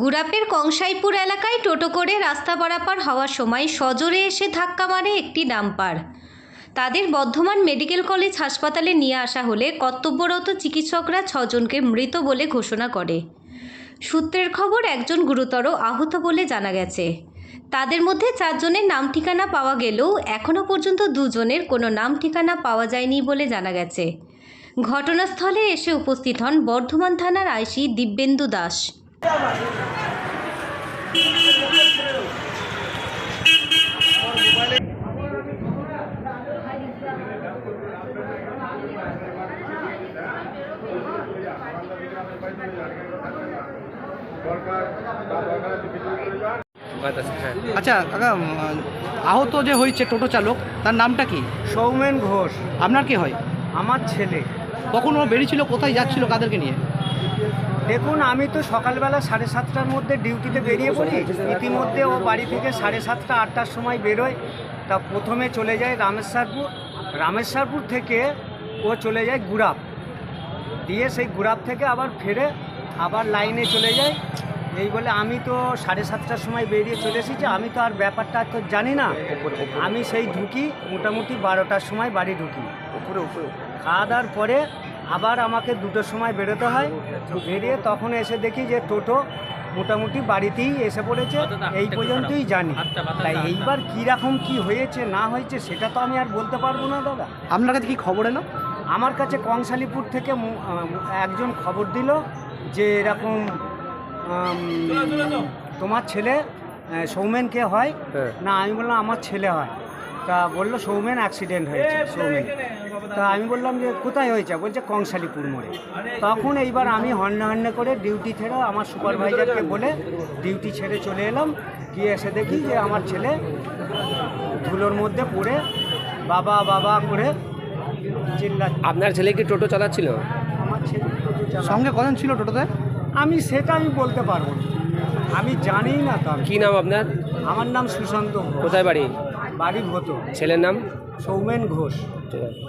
গুরাপের কংসাইপুর এলাকায় টোটো করে রাস্তা পারাপার হওয়ার সময় সজোরে এসে ধাক্কা মারে একটি ডাম্পার। তাদের বর্ধমান মেডিকেল কলেজ হাসপাতালে নিয়ে আসা হলে কর্তব্যরত চিকিৎসকরা ছজনকে মৃত বলে ঘোষণা করে। সূত্রের খবর, একজন গুরুতর আহত বলে জানা গেছে। তাদের মধ্যে চারজনের নাম ঠিকানা পাওয়া গেলেও এখনও পর্যন্ত দুজনের কোনো নাম ঠিকানা পাওয়া যায়নি বলে জানা গেছে। ঘটনাস্থলে এসে উপস্থিত হন বর্ধমান থানার আইসি দিব্যেন্দু দাস। আচ্ছা কাকা আহত যে হয়েছে টোটো চালক তার নামটা কি? সৌমেন ঘোষ। আপনার কি হয়? আমার ছেলে। কখন ও বেরিয়েছিল কোথায় যাচ্ছিল কাদেরকে নিয়ে? দেখুন আমি তো সকালবেলা সাড়ে সাতটার মধ্যে ডিউটিতে বেরিয়ে পড়ি। ইতিমধ্যে ও বাড়ি থেকে সাড়ে সাতটা আটটার সময় বেরোয়। তা প্রথমে চলে যায় রামেশ্বরপুর। রামেশ্বরপুর থেকে ও চলে যায় গুড়াপ। দিয়ে সেই গুড়াপ থেকে আবার ফেরে আবার লাইনে চলে যায়। এই বলে আমি তো সাড়ে সাতটার সময় বেরিয়ে চলে এসেছি। আমি তো আর ব্যাপারটা তো জানি না। আমি সেই ঢুকি মোটামুটি বারোটার সময় বাড়ি ঢুকি। উপরে উপরে খাওয়া দাওয়ার পরে আবার আমাকে দুটোর সময় বেরোতে হয়। বেরিয়ে তখন এসে দেখি যে টোটো মোটামুটি বাড়িতেই এসে পড়েছে। এই পর্যন্তই জানি। তাই এইবার কীরকম কি হয়েছে না হয়েছে সেটা তো আমি আর বলতে পারব না দাদা। আপনার কাছে কি খবর এলো? আমার কাছে কংসালিপুর থেকে একজন খবর দিল যে এরকম তোমার ছেলে সৌমেন কে হয়। হ্যাঁ। না আমি বললাম আমার ছেলে হয়। তা বলল সৌমেন অ্যাক্সিডেন্ট হয়েছে সৌমেন। তা আমি বললাম যে কোথায় হয়েছে? বলছে কংসালিপুর মোড়ে। তখন এইবার আমি হন্যে হন্যে করে ডিউটি ছেড়ে আমার সুপারভাইজারকে বলে ডিউটি ছেড়ে চলে এলাম। গিয়ে এসে দেখি যে আমার ছেলে ধুলোর মধ্যে পড়ে বাবা বাবা করে চিল্লা আপনার ছেলে কি টোটো চালাচ্ছিল? আমার ছেলে টোটো। সঙ্গে কজন ছিল টোটোতে? আমি সেটা আমি বলতে পারব না। আমি জানি না তো। কি নাম আপনার? আমার নাম সুশান্ত কোথায় বাড়ি? বাড়ি হতো ছেলের নাম? সৌমেন ঘোষ। ঠিক আছে।